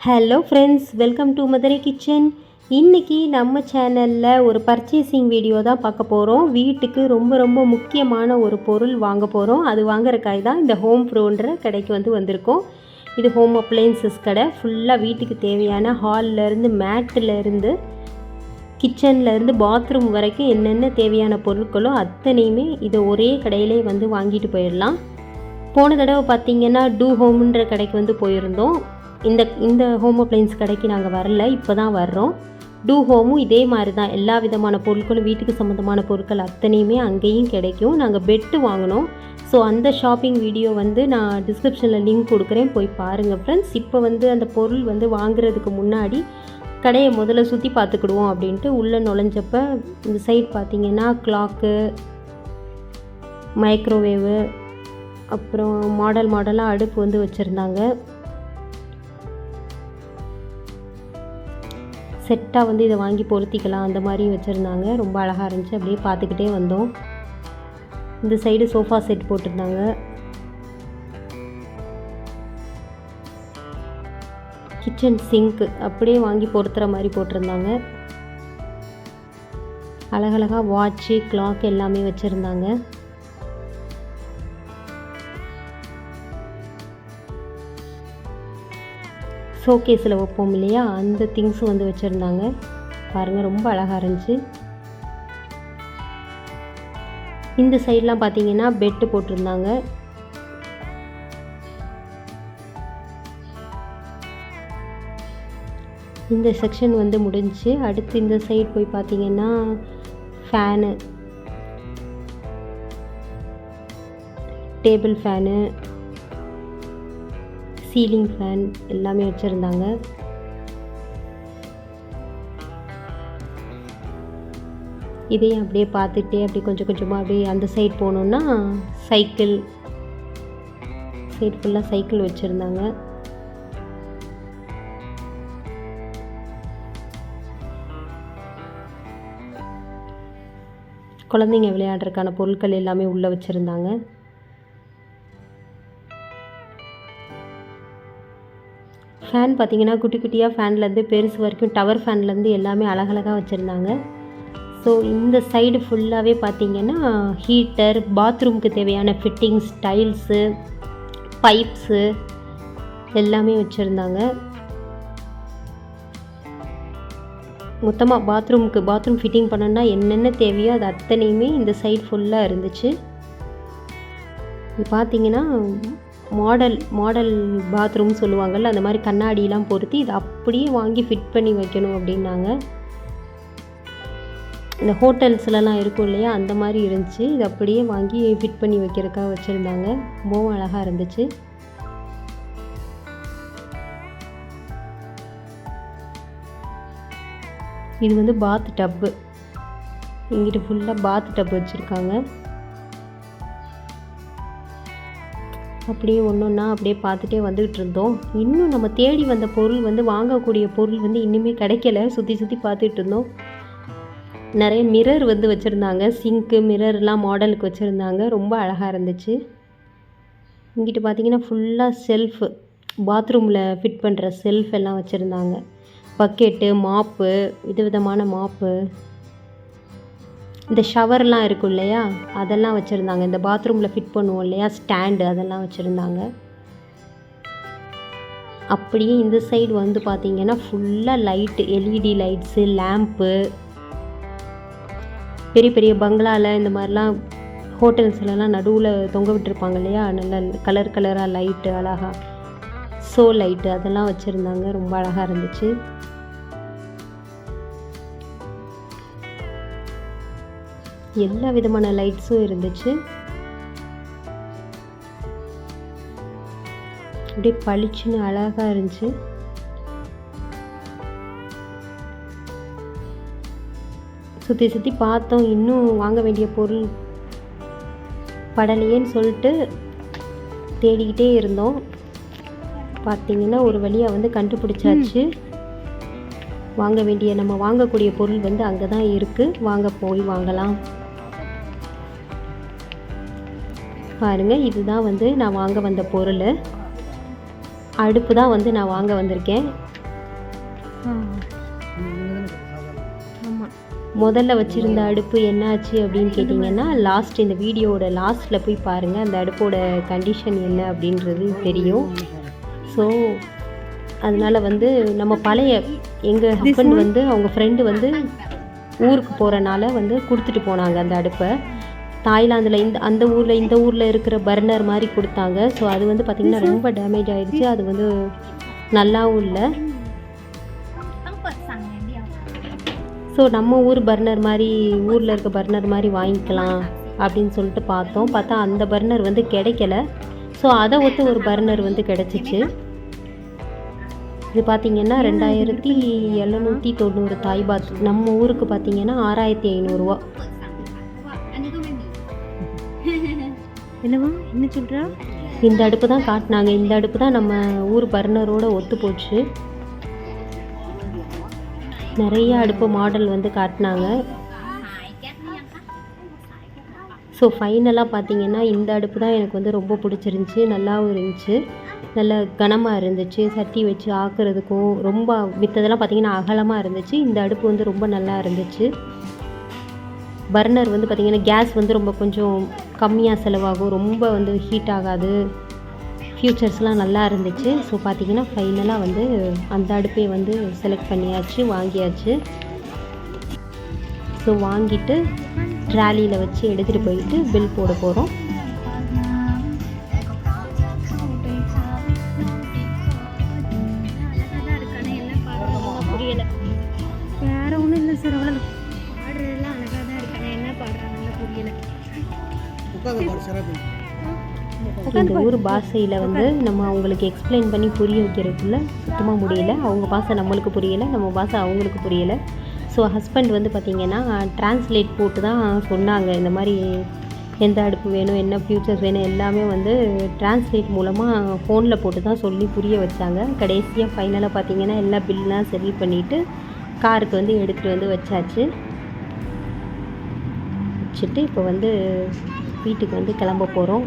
Hello friends welcome to Madurai kitchen இன்றைக்கி நம்ம சேனலில் ஒரு பர்ச்சேசிங் வீடியோ தான் பார்க்க போகிறோம் வீட்டுக்கு ரொம்ப ரொம்ப முக்கியமான ஒரு பொருள் வாங்க போகிறோம் அது வாங்குறக்காய் தான் இந்த ஹோம் ப்ரோன்ற கடைக்கு வந்து வந்திருக்கோம். இது ஹோம் அப்ளையன்சஸ் கடை. ஃபுல்லாக வீட்டுக்கு தேவையான ஹால்லேருந்து மேட்டிலேருந்து கிச்சன்லேருந்து பாத்ரூம் வரைக்கும் என்னென்ன தேவையான பொருட்களோ அத்தனையுமே இதை ஒரே கடையிலே வந்து வாங்கிட்டு போயிடலாம். போன தடவை பார்த்தீங்கன்னா டூ ஹோம்ன்ற கடைக்கு வந்து போயிருந்தோம். இந்த இந்த ஹோம் அப்ளைன்ஸ் கடைக்கு நாங்கள் வரல இப்போ தான் வர்றோம் டூ ஹோமும் இதே மாதிரி தான் எல்லா விதமான பொருட்களும் வீட்டுக்கு சம்மந்தமான பொருட்கள் அத்தனையுமே அங்கேயும் கிடைக்கும். நாங்கள் பெட்டு வாங்கினோம். ஸோ அந்த ஷாப்பிங் வீடியோ வந்து நான் டிஸ்கிரிப்ஷனில் லிங்க் கொடுக்குறேன். போய் பாருங்கள் ஃப்ரெண்ட்ஸ் இப்போ வந்து அந்த பொருள் வந்து வாங்குறதுக்கு முன்னாடி கடையை முதல்ல சுற்றி பார்த்துக்கிடுவோம் அப்படின்ட்டு உள்ளே நுழைஞ்சப்ப இந்த சைடு பார்த்தீங்கன்னா கிளாக்கு மைக்ரோவேவு அப்புறம் மாடல் மாடலாக அடுப்பு வந்து வச்சுருந்தாங்க. செட்டாக வந்து இதை வாங்கி பொருத்திக்கலாம் அந்த மாதிரி வச்சுருந்தாங்க. ரொம்ப அழகாக இருந்துச்சு. அப்படியே பார்த்துக்கிட்டே வந்தோம். இந்த சைடு சோஃபா செட் போட்டிருந்தாங்க. கிச்சன் சிங்க்கு அப்படியே வாங்கி பொருத்துகிற மாதிரி போட்டிருந்தாங்க. அழகழகாக வாட்ச்சு கிளாக் எல்லாமே வச்சுருந்தாங்க. ஷோகேஸில் வைப்போம் இல்லையா? அந்த திங்ஸும் வந்து வச்சுருந்தாங்க. பாருங்கள் ரொம்ப அழகாக இருந்துச்சு. இந்த சைட்லாம் பார்த்தீங்கன்னா பெட்டு போட்டிருந்தாங்க. இந்த செக்ஷன் வந்து முடிஞ்சு அடுத்து இந்த சைடு போய் பார்த்தீங்கன்னா fan table fan ceiling fan எல்லாமே வச்சுருந்தாங்க. இதையும் அப்படியே பார்த்துட்டே அப்படியே கொஞ்சம் கொஞ்சமாக அப்படியே அந்த சைடு போனோன்னா சைக்கிள் சைடு ஃபுல்லாக சைக்கிள் வச்சுருந்தாங்க. குழந்தைங்க விளையாடுறதுக்கான பொருட்கள் எல்லாமே உள்ளே வச்சுருந்தாங்க. ஃபேன் பார்த்திங்கன்னா குட்டி குட்டியாக ஃபேன்லேருந்து பெருசு வரைக்கும் டவர் ஃபேன்லேருந்து எல்லாமே அழகழகாக வச்சுருந்தாங்க. ஸோ இந்த சைடு ஃபுல்லாகவே பார்த்திங்கன்னா ஹீட்டர் பாத்ரூமுக்கு தேவையான ஃபிட்டிங்ஸ் டைல்ஸு பைப்ஸு எல்லாமே வச்சுருந்தாங்க. மொத்தமாக பாத்ரூமுக்கு பாத்ரூம் ஃபிட்டிங் பண்ணணுன்னா என்னென்ன தேவையோ அது அத்தனையுமே இந்த சைடு ஃபுல்லாக இருந்துச்சு. பார்த்தீங்கன்னா மாடல் மாடல் பாத்ரூம் சொல்லுவாங்கள்ல அந்த மாதிரி கண்ணாடியெலாம் பொருத்தி இதை அப்படியே வாங்கி ஃபிட் பண்ணி வைக்கணும் அப்படின்னாங்க. இந்த ஹோட்டல்ஸ்லலாம் இருக்கும் இல்லையா அந்த மாதிரி இருந்துச்சு. இது அப்படியே வாங்கி ஃபிட் பண்ணி வைக்கிறதுக்காக வச்சுருந்தாங்க. ரொம்பவும் அழகாக இருந்துச்சு. இது வந்து பாத் டப்பு இங்கிட்டு ஃபுல்லாக பாத் டப் வச்சுருக்காங்க. அப்படியே ஒன்று ஒன்றா அப்படியே பார்த்துட்டே வந்துக்கிட்டு இருந்தோம். இன்னும் நம்ம தேடி வந்த பொருள் வந்து வாங்கக்கூடிய பொருள் வந்து இன்னுமே கிடைக்கல. சுற்றி சுற்றி பார்த்துட்டு இருந்தோம். நிறைய மிரர் வந்து வச்சுருந்தாங்க. சிங்க்கு மிரர்லாம் மாடலுக்கு வச்சுருந்தாங்க. ரொம்ப அழகாக இருந்துச்சு. இங்கிட்டு பார்த்தீங்கன்னா ஃபுல்லாக செல்ஃபு பாத்ரூமில் ஃபிட் பண்ணுற செல்ஃப் எல்லாம் வச்சுருந்தாங்க. பக்கெட்டு மாப்பு விதவிதமான மாப்பு இந்த ஷவர்லாம் இருக்கும் இல்லையா? அதெல்லாம் வச்சுருந்தாங்க. இந்த பாத்ரூமில் ஃபிட் பண்ணுவோம் இல்லையா? ஸ்டாண்டு அதெல்லாம் வச்சுருந்தாங்க. அப்படியே இந்த சைடு வந்து பார்த்தீங்கன்னா ஃபுல்லாக லைட்டு எல்இடி லைட்ஸு லேம்ப்பு பெரிய பெரிய பங்களாவில் இந்த மாதிரிலாம் ஹோட்டல்ஸ்லலாம் நடுவில் தொங்க விட்டுருப்பாங்க இல்லையா? நல்ல கலர் கலராக லைட்டு அழகாக சோ லைட்டு அதெல்லாம் வச்சுருந்தாங்க. ரொம்ப அழகாக இருந்துச்சு. எல்லா விதமான லைட்ஸும் இருந்துச்சு. அப்படியே பளிச்சுன்னு அழகாக இருந்துச்சு. சுற்றி சுற்றி பார்த்தோம். இன்னும் வாங்க வேண்டிய பொருள் படலையேன்னு சொல்லிட்டு தேடிக்கிட்டே இருந்தோம். பார்த்தீங்கன்னா ஒரு வழியாக வந்து கண்டுபிடிச்சாச்சு. வாங்க வேண்டிய நம்ம வாங்கக்கூடிய பொருள் வந்து அங்கே தான் இருக்குது வாங்க போய் வாங்கலாம். பாருங்கள் இதுதான் வந்து நான் வாங்க வந்த பொருள். அடுப்பு தான் வந்து நான் வாங்க வந்திருக்கேன். முதல்ல வச்சுருந்த அடுப்பு என்னாச்சு அப்படின்னு கேட்டிங்கன்னா லாஸ்ட் இந்த வீடியோவோட லாஸ்ட்டில் போய் பாருங்கள் அந்த அடுப்போட கண்டிஷன் என்ன அப்படின்றது தெரியும். ஸோ அதனால் வந்து நம்ம பழைய எங்கள் ஹஸ்பண்ட் வந்து அவங்க ஃப்ரெண்டு வந்து ஊருக்கு போகிறனால வந்து கொடுத்துட்டு போனாங்க அந்த அடுப்பை. தாய்லாந்தில் இந்த அந்த ஊரில் இந்த ஊரில் இருக்கிற பர்னர் மாதிரி கொடுத்தாங்க. ஸோ அது வந்து பார்த்திங்கன்னா ரொம்ப டேமேஜ் ஆகிடுச்சு அது வந்து நல்லாவும் இல்லை. ஸோ நம்ம ஊர் பர்னர் மாதிரி ஊரில் இருக்க பர்னர் மாதிரி வாங்கிக்கலாம் அப்படின்னு சொல்லிட்டு பார்த்தோம். பார்த்தா அந்த பர்னர் வந்து கிடைக்கல. ஸோ அதை ஒத்து ஒரு பர்னர் வந்து கிடச்சிச்சு. இது பார்த்திங்கன்னா ரெண்டாயிரத்தி எழுநூற்றி தொண்ணூறு தாய்பாத். நம்ம ஊருக்கு பார்த்திங்கன்னா ஆறாயிரத்தி ஐநூறுரூவா என்னவா? என்ன சொல்கிறா இந்த அடுப்பு தான் காட்டினாங்க. இந்த அடுப்பு தான் நம்ம ஊர் பர்னரோட ஒத்து போச்சு. நிறைய அடுப்பு மாடல் வந்து காட்டினாங்க. ஸோ ஃபைனலாக பார்த்தீங்கன்னா இந்த அடுப்பு தான் எனக்கு வந்து ரொம்ப பிடிச்சிருந்துச்சி. நல்லாவும் இருந்துச்சு. நல்ல கனமாக இருந்துச்சு. சட்டி வச்சு ஆக்குறதுக்கும் ரொம்ப மித்ததெல்லாம் பார்த்திங்கன்னா அகலமாக இருந்துச்சு. இந்த அடுப்பு வந்து ரொம்ப நல்லா இருந்துச்சு. பர்னர் வந்து பார்த்திங்கன்னா கேஸ் வந்து ரொம்ப கொஞ்சம் கம்மியாக செலவாகும். ரொம்ப வந்து ஹீட் ஆகாது. ஃப்யூச்சர்ஸ்லாம் நல்லா இருந்துச்சு. ஸோ பார்த்திங்கன்னா ஃபைனலாக வந்து அந்த அடுப்பை வந்து செலக்ட் பண்ணியாச்சு வாங்கியாச்சு. ஸோ வாங்கிட்டு ட்ராலியில் வச்சு எடுத்துகிட்டு போயிட்டு பில் போட போகிறோம் இந்த ஊர் பாஷையில் வந்து நம்ம அவங்களுக்கு எக்ஸ்பிளைன் பண்ணி புரிய வைக்கிறதுக்குள்ள சுத்தமாக முடியல. அவங்க பாஷை நம்மளுக்கு புரியலை நம்ம பாஷை அவங்களுக்கு புரியலை. ஸோ ஹஸ்பண்ட் வந்து பார்த்திங்கன்னா டிரான்ஸ்லேட் போட்டு தான் சொன்னாங்க. இந்த மாதிரி எந்த அடுப்பு வேணும் என்ன ஃப்யூச்சர்ஸ் வேணும் எல்லாமே வந்து டிரான்ஸ்லேட் மூலமாக ஃபோனில் போட்டு தான் சொல்லி புரிய வச்சாங்க. கடைசியாக ஃபைனலாக பார்த்தீங்கன்னா எல்லா பில்லாம் செட்டில் பண்ணிவிட்டு காருக்கு வந்து எடுத்துகிட்டு வந்து வச்சாச்சு. வச்சுட்டு இப்போ வந்து வீட்டுக்கு வந்து கிளம்ப போகிறோம்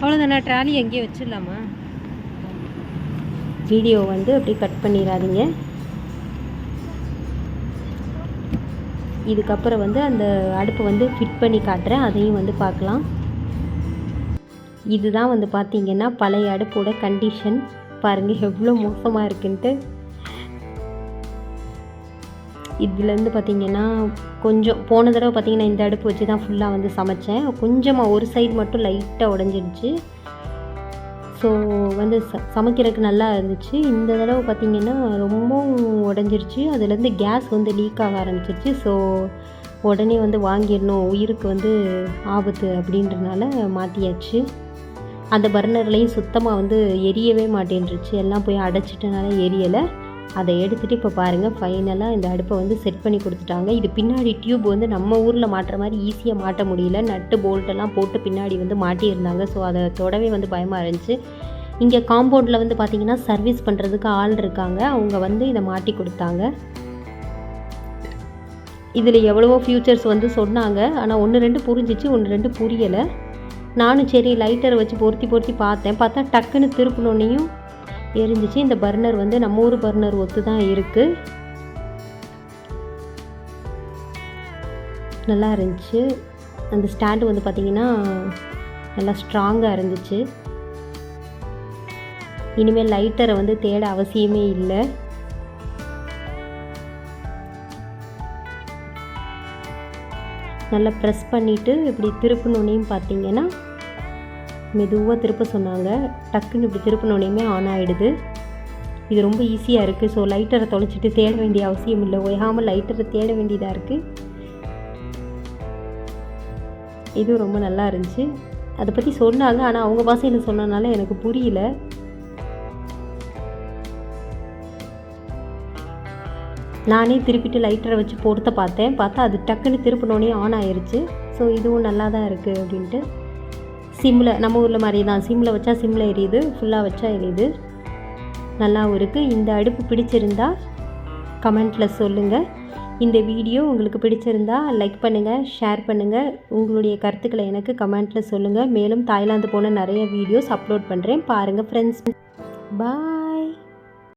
அவ்வளோதானே ட்ராலி எங்கேயே வச்சிடலாமா? வீடியோ வந்து அப்படியே கட் பண்ணிடாதீங்க. இதுக்கப்புறம் வந்து அந்த அடுப்பை வந்து ஃபிட் பண்ணி காட்டுறேன். அதையும் வந்து பார்க்கலாம். இதுதான் வந்து பார்த்தீங்கன்னா பழைய அடுப்போட கண்டிஷன் பாருங்கள் எவ்வளோ மோசமாக இருக்குன்ட்டு. இதுலேருந்து பார்த்திங்கன்னா கொஞ்சம் போன தடவை பார்த்திங்கன்னா இந்த அடுப்பு வச்சு தான் ஃபுல்லாக வந்து சமைச்சேன். கொஞ்சமாக ஒரு சைடு மட்டும் லைட்டாக உடஞ்சிடுச்சு. ஸோ வந்து ச சமைக்கிறதுக்கு நல்லா இருந்துச்சு. இந்த தடவை பார்த்திங்கன்னா ரொம்பவும் உடஞ்சிருச்சு அதுலேருந்து கேஸ் வந்து லீக் ஆக ஆரம்பிச்சிருச்சு. ஸோ உடனே வந்து வாங்கிடணும் உயிருக்கு வந்து ஆபத்து அப்படின்றனால மாற்றியாச்சு அந்த பர்னர்லேயும் சுத்தமாக வந்து எரியவே மாட்டேன்ருச்சு எல்லாம் போய் அடைச்சிட்டனால எரியலை. அதை எடுத்துகிட்டு இப்போ பாருங்கள் ஃபைனலாக இந்த அடுப்பை வந்து செட் பண்ணி கொடுத்துட்டாங்க. இது பின்னாடி டியூப் வந்து நம்ம ஊரில் மாட்டுற மாதிரி ஈஸியாக மாட்ட முடியல. நட்டு போல்ட்டெல்லாம் போட்டு பின்னாடி வந்து மாட்டியிருந்தாங்க. ஸோ அதை தொடவே வந்து பயமாக இருந்துச்சு. இங்கே காம்பவுண்டில் வந்து பார்த்திங்கன்னா சர்வீஸ் பண்ணுறதுக்கு ஆள் இருக்காங்க. அவங்க வந்து இதை மாட்டி கொடுத்தாங்க. இதில் எவ்வளவோ ஃபியூச்சர்ஸ் வந்து சொன்னாங்க. ஆனால் ஒன்று ரெண்டு புரிஞ்சிச்சு ஒன்று ரெண்டு புரியலை. நானும் சரி லைட்டரை வச்சு பொருத்தி பொருத்தி பார்த்தேன். பார்த்தா டக்குன்னு திருப்பினோன்னையும் எரிஞ்சிச்சு. இந்த பர்னர் வந்து நம்ம ஊர் பர்னர் ஒத்து தான் இருக்குது நல்லா இருந்துச்சு. அந்த ஸ்டாண்டு வந்து பார்த்திங்கன்னா நல்லா ஸ்ட்ராங்காக இருந்துச்சு. இனிமேல் லைட்டரை வந்து தேட அவசியமே இல்லை. நல்லா ப்ரெஸ் பண்ணிவிட்டு இப்படி திருப்பினோனையும் பார்த்தீங்கன்னா மெதுவாக திருப்ப சொன்னாங்க. டக்குன்னு இப்படி திருப்பினோனையுமே ஆன் ஆகிடுது இது ரொம்ப ஈஸியாக இருக்குது ஸோ லைட்டரை தொலைச்சிட்டு தேட வேண்டிய அவசியம் இல்லை. ஒய்யாமல் லைட்டரை தேட வேண்டியதாக இருக்குது இதுவும் ரொம்ப நல்லா இருந்துச்சு. அதை பற்றி சொன்னாங்க. ஆனால் அவங்க பாஷையில் சொன்னனால எனக்கு புரியல. நானே திருப்பிட்டு லைட்டரை வச்சு பொருத்த பார்த்தேன். பார்த்தா அது டக்குன்னு திருப்பினோடனே ஆன் ஆயிடுச்சு ஸோ இதுவும் நல்லா தான் இருக்குது அப்படின்ட்டு. சிம்மில் நம்ம ஊரில் மாதிரி தான் சிம்மில் வச்சா சிம்மில் எரியுது ஃபுல்லாக வச்சா எரியுது. நல்லாவும் இருக்குது இந்த அடுப்பு பிடிச்சிருந்தா கமெண்ட்டில் சொல்லுங்கள் இந்த வீடியோ உங்களுக்கு பிடிச்சிருந்தா லைக் பண்ணுங்கள் ஷேர் பண்ணுங்கள் உங்களுடைய கருத்துக்களை எனக்கு கமெண்ட்டில் சொல்லுங்கள் மேலும் தாய்லாந்து போன நிறைய வீடியோஸ் அப்லோட் பண்ணுறேன் பாருங்கள் ஃப்ரெண்ட்ஸ் பாய்